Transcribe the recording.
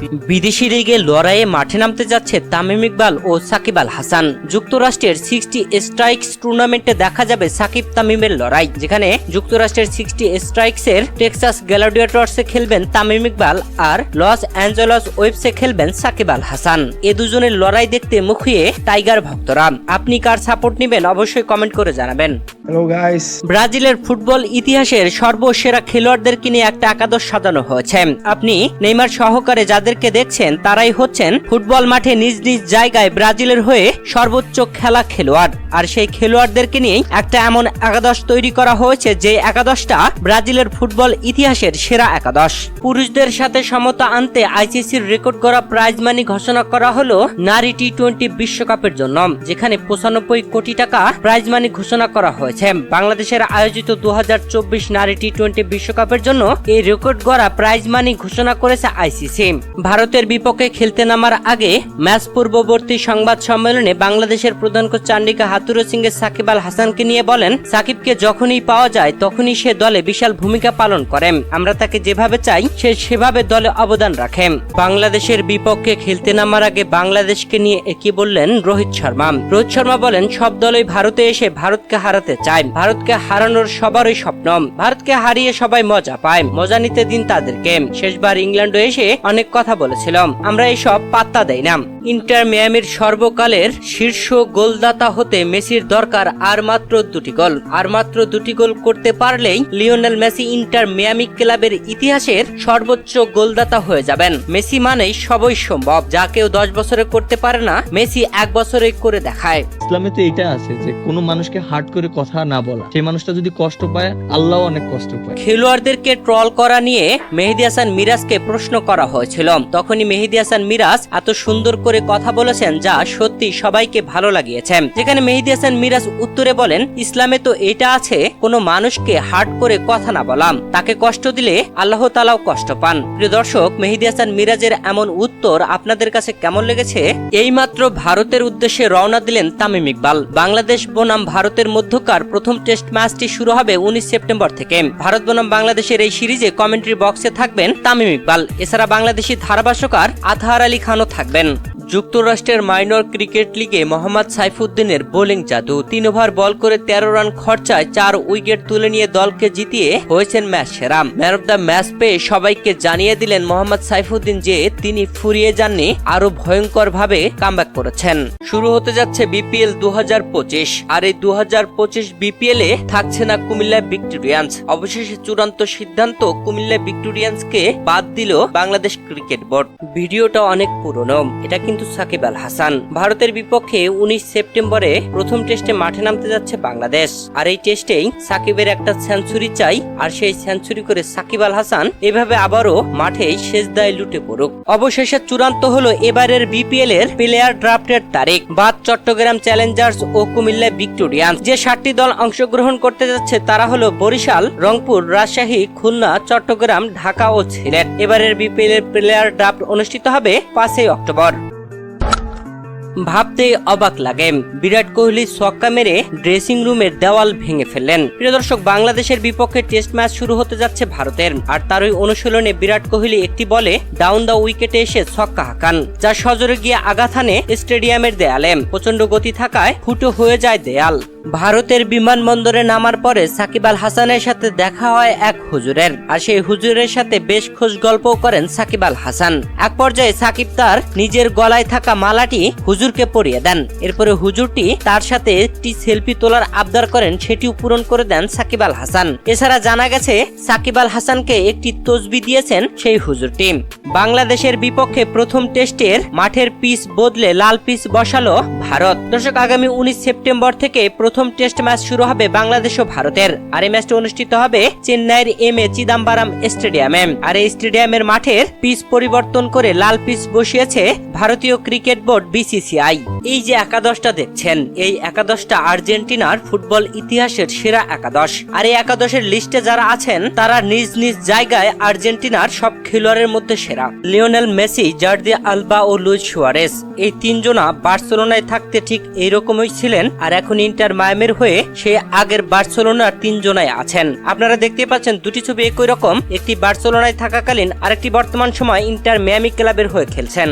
Messi বিদেশি লিগে লড়াইয়ে মাঠে নামতে যাচ্ছে তামিম ইকবাল ও সাকিব আল হাসান। যুক্তরাষ্ট্রের সিক্সটি স্ট্রাইকস টুর্নামেন্টে দেখা যাবে সাকিব তামিমের লড়াই যেখানে যুক্তরাষ্ট্রের সিক্সটি স্ট্রাইকসের টেক্সাস গ্যালাডিয়েটর্সে খেলবেন তামিম ইকবাল আর লস অ্যাঞ্জেলস ওয়েবসে খেলবেন সাকিব আল হাসান। এ দুজনের লড়াই দেখতে মুখিয়ে টাইগার ভক্তরা। আপনি কার সাপোর্ট নেবেন অবশ্যই কমেন্ট করে জানাবেন। ব্রাজিলের ফুটবল ইতিহাসের সর্বসেরা খেলোয়াড়দেরকে নিয়ে একটা একাদশ সাজানো হয়েছে। আপনি নেইমার সহকারে যাদেরকে দেখছেন, তারাই হচ্ছেন ফুটবল মাঠে নিজ নিজ জায়গায় ব্রাজিলের হয়ে সর্বোচ্চ খেলা খেলোয়াড়। আর সেই খেলোয়াড়দেরকে নিয়েই একটা এমন একাদশ তৈরি করা হয়েছে যে একাদশটা ব্রাজিলের ফুটবল ইতিহাসের সেরা একাদশ। পুরুষদের সাথে সমতা আনতে আইসিসির রেকর্ড করা প্রাইজ মানি ঘোষণা করা হলো নারী টি টোয়েন্টি বিশ্বকাপের জন্য, যেখানে পঁচানব্বই কোটি টাকা প্রাইজ মানি ঘোষণা করা হয়েছে। বাংলাদেশের আয়োজিত দু হাজার চব্বিশ নারী টি টোয়েন্টি বিশ্বকাপের জন্য এই রেকর্ড গড়া প্রাইজ মানি ঘোষণা করেছে আইসিসি। ভারতের বিপক্ষে খেলতে নামার আগে ম্যাচ পূর্ববর্তী সংবাদ সম্মেলনে বাংলাদেশের প্রধান কোচ চান্ডিকা হাতুরো এর সাকিব আল হাসানকে নিয়ে বলেন, সাকিবকে যখনই পাওয়া যায় তখনই সে দলে বিশাল ভূমিকা পালন করেন। আমরা তাকে যেভাবে চাই, সে সেভাবে দলে অবদান রাখে বাংলাদেশের বিপক্ষে খেলতে নামার আগে বাংলাদেশকে নিয়ে একই বললেন রোহিত শর্মা। রোহিত শর্মা বলেন, সব দলই ভারতে এসে ভারতকে হারাতে চায়। ভারতকে হারানোর সবারই স্বপ্ন। ভারতকে হারিয়ে সবাই মজা পায়। মজা নিতে দিন তাদেরকে। শেষবার ইংল্যান্ডে এসে অনেক কথা বলেছিলাম আমরা এসব পাত্তা দেই না। ইন্টার মিয়ামির সর্বকালের শীর্ষ গোলদাতা হতে মেসির দরকার আর মাত্র দুটি গোল। আর মাত্র দুটি গোল করতে পারলেই লিওনেল মেসি ইন্টার মিয়ামি ক্লাবের ইতিহাসের সর্বোচ্চ গোলদাতা হয়ে যাবেন। মেসি মানেই সবই সম্ভব যা কেউ দশ বছরে করতে পারে না মেসি এক বছরে করে দেখায়। ইসলামে তো এটা আছে যে কোনো মানুষকে হার্ট করে কথা না বলা। সেই মানুষটা যদি কষ্ট পায় আল্লাহ অনেক কষ্ট পায়। খেলোয়াড়দেরকে ট্রল করা নিয়ে মেহেদি হাসান মিরাজকে প্রশ্ন করা হয়েছিল। তখনই মেহেদি হাসান মিরাজ এত সুন্দর করে কথা বলেছেন যা সত্যি সবাইকে ভালো লাগিয়েছে। যেখানে মেহেদি হাসান মিরাজ উত্তরে বলেন, ইসলামে তো এটা আছে, কোনো মানুষকে হার্ট করে কথা না বলাম তাকে কষ্ট দিলে আল্লাহ তালাও কষ্ট পান। প্রিয় দর্শক, মেহেদি হাসান মিরাজের এমন উত্তর আপনাদের কাছে কেমন লেগেছে? এইমাত্র ভারতের উদ্দেশ্যে রওনা দিলেন তামিম ইকবাল। বাংলাদেশ বনাম ভারতের মধ্যকার প্রথম টেস্ট ম্যাচটি শুরু হবে উনিশ সেপ্টেম্বর থেকে। ভারত বনাম বাংলাদেশের এই সিরিজে কমেন্ট্রি বক্সে থাকবেন তামিম ইকবাল। এছাড়া বাংলাদেশি ধারাভাষ্যকার আতহার আলী খানও থাকবেন। যুক্তরাষ্ট্রের মাইনর ক্রিকেট লিগে মোহাম্মদ সাইফুদ্দিনের বোলিং জাদু। তিন ওভার বল করে তেরো রান খরচায় চার উইকেট তুলে নিয়ে দলকে জিতিয়ে হয়েছেন ম্যাচ সেরা। ম্যান অব দ্য ম্যাচ পেয়ে সবাইকে জানিয়ে দিলেন মোহাম্মদ সাইফুদ্দিন যে তিনি ফুরিয়ে যাননি আরও ভয়ঙ্কর ভাবে কামব্যাক করেছেন। শুরু হতে যাচ্ছে বিপিএল দু হাজার পঁচিশ, আর এই দু হাজার পঁচিশ বিপিএল এ থাকছে না কুমিল্লা ভিক্টোরিয়ান্স। অবশেষে চূড়ান্ত সিদ্ধান্ত কুমিল্লা ভিক্টোরিয়ান্সকে বাদ দিল বাংলাদেশ ক্রিকেট বোর্ড। ভিডিওটা অনেক পুরনো, এটা কিন্তু সাকিব আল হাসান। ভারতের বিপক্ষে উনিশ সেপ্টেম্বরে প্রথম টেস্টে মাঠে নামতে যাচ্ছে বাংলাদেশ। আর এই টেস্টেই সাকিবের একটা সেঞ্চুরি চাই, আর সেই সেঞ্চুরি করে সাকিব আল হাসান এভাবে আবারও মাঠে শেষ দায় লুটে পড়ুক। অবশেষে চূড়ান্ত হলো এবারের বিপিএল এর প্লেয়ার ড্রাফটের তারিখ। বাদ চট্টগ্রাম চ্যালেঞ্জার্স ও কুমিল্লা ভিক্টোরিয়ান্স। যে সাতটি দল অংশগ্রহণ করতে যাচ্ছে তারা হলো বরিশাল, রংপুর, রাজশাহী, খুলনা, চট্টগ্রাম, ঢাকা ও সিলেট। এবারের বিপিএল এর প্লেয়ার ড্রাফট অনুষ্ঠিত হবে পাঁচই অক্টোবর। ভাবতে অবাক লাগে। বিরাট কোহলি ছক্কা মেরে ড্রেসিং রুমের দেওয়াল ভেঙে ফেললেন। প্রিয় দর্শক, বাংলাদেশের বিপক্ষে টেস্ট ম্যাচ শুরু হতে যাচ্ছে ভারতের। আর তারই অনুশীলনে বিরাট কোহলি একটি বলে ডাউন দ্য উইকেটে এসে ছক্কা হাঁকান, যা সজরে গিয়ে আঘাত হানে স্টেডিয়ামের দেয়ালে। প্রচণ্ড গতি থাকায় ফুটো হয়ে যায় দেয়াল। ভারতের বিমানবন্দরে নামার পরে সাকিব আল হাসানের সাথে দেখা হয় এক হুজুরের। আর সেই হুজুরের সাথে বেশ খোঁজ গল্পও করেন সাকিব আল হাসান। এক পর্যায়ে সাকিব তার নিজের গলায় থাকা মালাটি হুজুরকে পরিয়ে দেন। এরপরে হুজুরটি তার সাথে একটি সেলফি তোলার আবদার করেন, সেটিও পূরণ করে দেন সাকিব আল হাসান। এছাড়া জানা গেছে, সাকিব আল হাসানকে একটি তসবি দিয়েছেন সেই হুজুরটি। বাংলাদেশের বিপক্ষে প্রথম টেস্টের মাঠের পিচ বদলে লাল পিচ বসালো ভারত। দর্শক, আগামী উনিশ সেপ্টেম্বর থেকে প্রথম টেস্ট ম্যাচ শুরু হবে বাংলাদেশ ও ভারতের। আর এই ম্যাচটি অনুষ্ঠিত হবে চেন্নাইয়ের এম এ চিদাম্বারাম স্টেডিয়ামে। আর এই স্টেডিয়ামের মাঠের পিচ পরিবর্তন করে লাল পিচ বসিয়েছে ভারতীয় ক্রিকেট বোর্ড বিসিসিআই। এই যে একাদশটা দেখছেন, এই একাদশটা আর্জেন্টিনার ফুটবল ইতিহাসের সেরা একাদশ। আর এই একাদশের লিস্টে যারা আছেন, তারা নিজ নিজ জায়গায় আর্জেন্টিনার সব খেলোয়াড়ের মধ্যে সেরা। লিওনেল মেসি, জার্দি আলবা ও লুইস সুয়ারেস এই তিনজনা বার্সেলোনায় থাক থাকতে ঠিক এইরকমই ছিলেন আর এখন ইন্টার মায়ামের হয়ে সে আগের বার্সেলোনার তিনজনায় আছেন। আপনারা দেখতে পাচ্ছেন দুটি ছবি একই রকম। একটি বার্সেলোনায় থাকাকালীন আরেকটি বর্তমান সময় ইন্টার মিয়ামি ক্লাবের হয়ে খেলছেন।